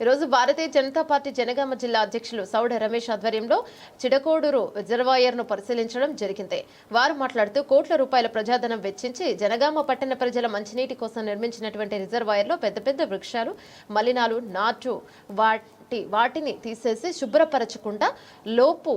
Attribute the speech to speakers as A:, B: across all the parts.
A: ఈరోజు భారతీయ జనతా పార్టీ జనగామ జిల్లా అధ్యక్షులు సౌడ రమేష్ ఆధ్వర్యంలో చిడకోడూరు రిజర్వాయర్ను పరిశీలించడం జరిగింది. వారు మాట్లాడుతూ కోట్ల రూపాయల ప్రజాధనం వెచ్చించి జనగామ పట్టణ ప్రజల మంచినీటి కోసం నిర్మించినటువంటి రిజర్వాయర్లో పెద్ద పెద్ద వృక్షాలు మలినాలు నాటు వాటి వాటిని తీసేసి శుభ్రపరచకుండా లోపు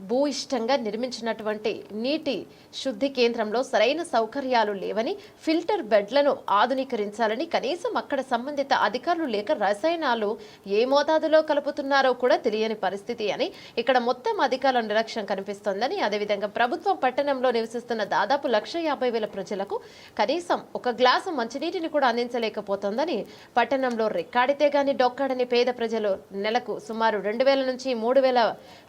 A: భూ ఇష్టంగా నిర్మించినటువంటి నీటి శుద్ధి కేంద్రంలో సరైన సౌకర్యాలు లేవని ఫిల్టర్ బెడ్లను ఆధునీకరించాలని కనీసం అక్కడ సంబంధిత అధికారులు లేక రసాయనాలు ఏ మోతాదులో కలుపుతున్నారో కూడా తెలియని పరిస్థితి అని ఇక్కడ మొత్తం అధికారుల నిర్లక్ష్యం కనిపిస్తోందని అదేవిధంగా ప్రభుత్వం పట్టణంలో నివసిస్తున్న దాదాపు లక్ష యాభై వేల ప్రజలకు కనీసం ఒక గ్లాసు మంచినీటిని కూడా అందించలేకపోతోందని పట్టణంలో రెక్కాడితే గాని డొక్కాడని పేద ప్రజలు నెలకు సుమారు రెండు వేల నుంచి మూడు వేల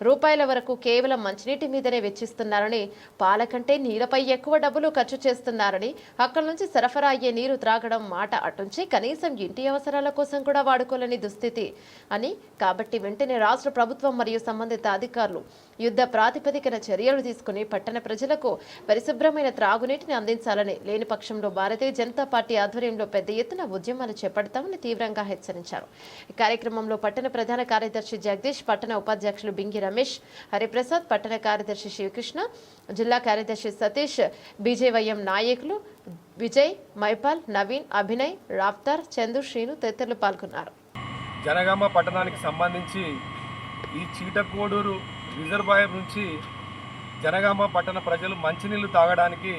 A: రూపాయల వరకు కేవలం మంచినీటి మీదనే వెచ్చిస్తున్నారని పాల కంటే ఎక్కువ డబ్బులు ఖర్చు చేస్తున్నారని అక్కడి నుంచి సరఫరా అయ్యే నీరు త్రాగడం మాట అటుంచి కనీసం ఇంటి అవసరాల కోసం కూడా వాడుకోలేని దుస్థితి అని. కాబట్టి వెంటనే రాష్ట్ర ప్రభుత్వం మరియు సంబంధిత అధికారులు యుద్ధ ప్రాతిపదికన చర్యలు తీసుకుని పట్టణ ప్రజలకు పరిశుభ్రమైన త్రాగునీటిని అందించాలని లేని పక్షంలో భారతీయ జనతా పార్టీ ఆధ్వర్యంలో పెద్ద ఎత్తున ఉద్యమాలు చేపడతామని తీవ్రంగా హెచ్చరించారు. ఈ కార్యక్రమంలో పట్టణ ప్రధాన కార్యదర్శి జగదీష్ పట్టణ ఉపాధ్యక్షులు బింగి రమేష్ హరిప్రసాద్ పట్టణ కార్యదర్శి శివకృష్ణ జిల్లా కార్యదర్శి సతీష్ బీజేవైఎం నాయకులు విజయ్ మైపాల్ నవీన్ అభినయ్ రాఫ్తార్ చందు శ్రీను తదితరులు పాల్గొన్నారు.
B: జనగామ పట్టణానికి సంబంధించి ఈ చీటకోడూరు రిజర్వాయర్ నుంచి జనగామ పట్టణ ప్రజలు మంచినీళ్ళు తాగడానికి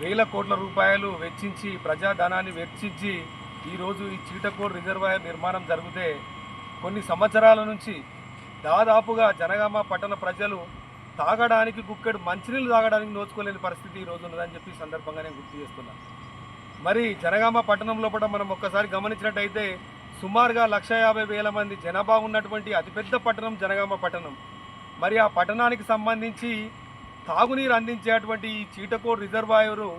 B: వేల కోట్ల రూపాయలు వెచ్చించి ప్రజాధనాన్ని వెచ్చించి ఈరోజు ఈ చీటకోడు రిజర్వాయర్ నిర్మాణం జరిగితే కొన్ని సంవత్సరాల నుంచి దాదాపుగా జనగామ పట్టణ ప్రజలు తాగడానికి గుక్కెడు మంచినీళ్ళు తాగడానికి నోచుకోలేని పరిస్థితి ఈ రోజు ఉన్నదని చెప్పి సందర్భంగా నేను గుర్తు చేస్తున్నాను మరి జనగామ పట్టణం లోపల మనం ఒక్కసారి గమనించినట్టయితే సుమారుగా లక్ష యాభై వేల మంది జనాభా ఉన్నటువంటి అతిపెద్ద పట్టణం జనగామ పట్టణం. మరి ఆ పట్టణానికి సంబంధించి తాగునీరు అందించేటువంటి ఈ చీటకోడ్ రిజర్వాయరు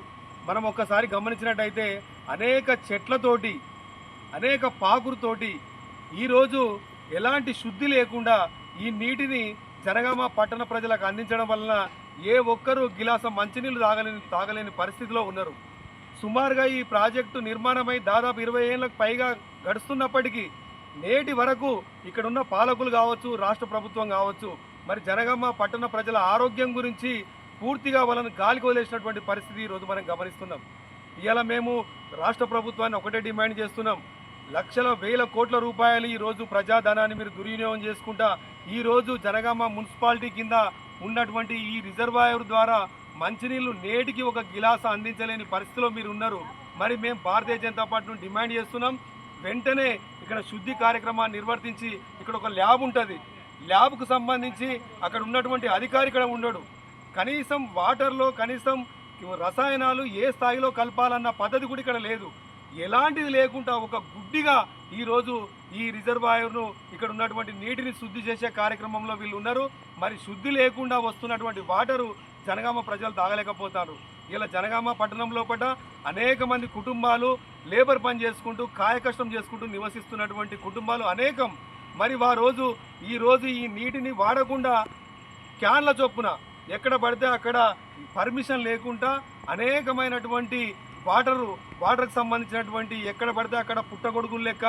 B: మనం ఒక్కసారి గమనించినట్టయితే అనేక చెట్లతోటి అనేక పాకురుతోటి ఈరోజు ఎలాంటి శుద్ధి లేకుండా ఈ నీటిని జనగామ పట్టణ ప్రజలకు అందించడం వలన ఏ ఒక్కరూ గిలాస మంచినీళ్ళు తాగలేని తాగలేని పరిస్థితిలో ఉన్నారు. సుమారుగా ఈ ప్రాజెక్టు నిర్మాణమై దాదాపు ఇరవై ఏళ్ళకు పైగా గడుస్తున్నప్పటికీ నేటి వరకు ఇక్కడ ఉన్న పాలకులు కావచ్చు రాష్ట్ర ప్రభుత్వం కావచ్చు మరి జనగామ పట్టణ ప్రజల ఆరోగ్యం గురించి పూర్తిగా వాళ్ళని గాలికి వదిలేసినటువంటి పరిస్థితి ఈరోజు మనం గమనిస్తున్నాం. ఇవాళ మేము రాష్ట్ర ప్రభుత్వాన్ని ఒకటే డిమాండ్ చేస్తున్నాం. లక్షల వేల కోట్ల రూపాయలు ఈ రోజు ప్రజాధనాన్ని మీరు దుర్వినియోగం చేసుకుంటా ఈరోజు జనగామ మున్సిపాలిటీ కింద ఉన్నటువంటి ఈ రిజర్వాయర్ ద్వారా మంచినీళ్ళు నేటికి ఒక గిలాస అందించలేని పరిస్థితిలో మీరు ఉన్నారు. మరి మేము భారతీయ జనతా పార్టీ నుండి డిమాండ్ చేస్తున్నాం. వెంటనే ఇక్కడ శుద్ధి కార్యక్రమాన్ని నిర్వర్తించి ఇక్కడ ఒక ల్యాబ్ ఉంటుంది. ల్యాబ్కు సంబంధించి అక్కడ ఉన్నటువంటి అధికారి ఇక్కడ ఉండడు. కనీసం వాటర్లో కనీసం రసాయనాలు ఏ స్థాయిలో కలపాలన్న పద్ధతి కూడా ఇక్కడ లేదు. ఎలాంటిది లేకుండా ఒక గుడ్డిగా ఈరోజు ఈ రిజర్వాయర్ను ఇక్కడ ఉన్నటువంటి నీటిని శుద్ధి చేసే కార్యక్రమంలో వీళ్ళు ఉన్నారు. మరి శుద్ధి లేకుండా వస్తున్నటువంటి వాటరు జనగామ ప్రజలు తాగలేకపోతారు. ఇలా జనగామ పట్టణంలో కూడా అనేక మంది కుటుంబాలు లేబర్ పని చేసుకుంటూ కాయకష్టం చేసుకుంటూ నివసిస్తున్నటువంటి కుటుంబాలు అనేకం. మరి వా రోజు ఈ రోజు ఈ నీటిని వాడకుండా క్యాన్ల చొప్పున ఎక్కడ పడితే అక్కడ పర్మిషన్ లేకుండా అనేకమైనటువంటి వాటరు వాటర్కి సంబంధించినటువంటి ఎక్కడ పడితే అక్కడ పుట్టగొడుగులు లెక్క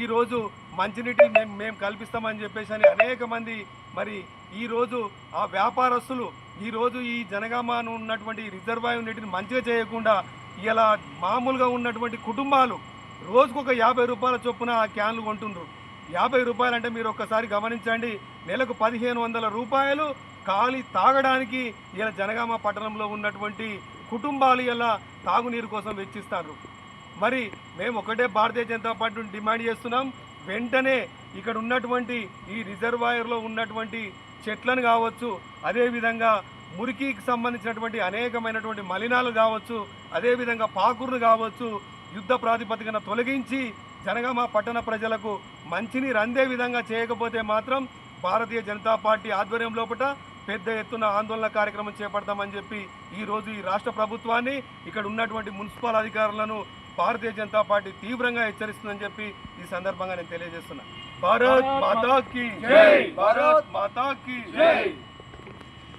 B: ఈరోజు మంచినీటి మేము మేము కల్పిస్తామని చెప్పేసి అని అనేక మంది మరి ఈరోజు ఆ వ్యాపారస్తులు ఈరోజు ఈ జనగామను ఉన్నటువంటి రిజర్వాయర్ నీటిని మంచిగా చేయకుండా ఇలా మామూలుగా ఉన్నటువంటి కుటుంబాలు రోజుకు ఒక యాభై రూపాయల చొప్పున ఆ క్యాన్లు కొంటుండ్రు. యాభై రూపాయలు అంటే మీరు ఒక్కసారి గమనించండి. నెలకు పదిహేను వందల రూపాయలు ఖాళీ తాగడానికి ఇలా జనగామ పట్టణంలో ఉన్నటువంటి కుటుంబాలు ఇలా తాగునీరు కోసం వెచ్చిస్తారు. మరి మేము ఒకటే భారతీయ జనతా పార్టీ డిమాండ్ చేస్తున్నాం. వెంటనే ఇక్కడ ఉన్నటువంటి ఈ రిజర్వాయర్లో ఉన్నటువంటి చెట్లను కావచ్చు అదేవిధంగా మురికికి సంబంధించినటువంటి అనేకమైనటువంటి మలినాలు కావచ్చు అదేవిధంగా పాకుర్లు కావచ్చు యుద్ధ ప్రాతిపదికన తొలగించి జనగామ పట్టణ ప్రజలకు మంచినీరు అందే విధంగా చేయకపోతే మాత్రం భారతీయ జనతా పార్టీ ఆధ్వర్యం లోపల పెద్ద ఎత్తున ఆందోళన కార్యక్రమం చేపడతామని చెప్పి ఈ రోజు ఈ రాష్ట్ర ప్రభుత్వాన్ని ఇక్కడ ఉన్నటువంటి మున్సిపల్ అధికారులను భారతీయ జనతా పార్టీ తీవ్రంగా హెచ్చరిస్తుందని చెప్పి ఈ సందర్భంగా నేను తెలియజేస్తున్నా. భారత్ మాతాకి భారత్ మాతాకి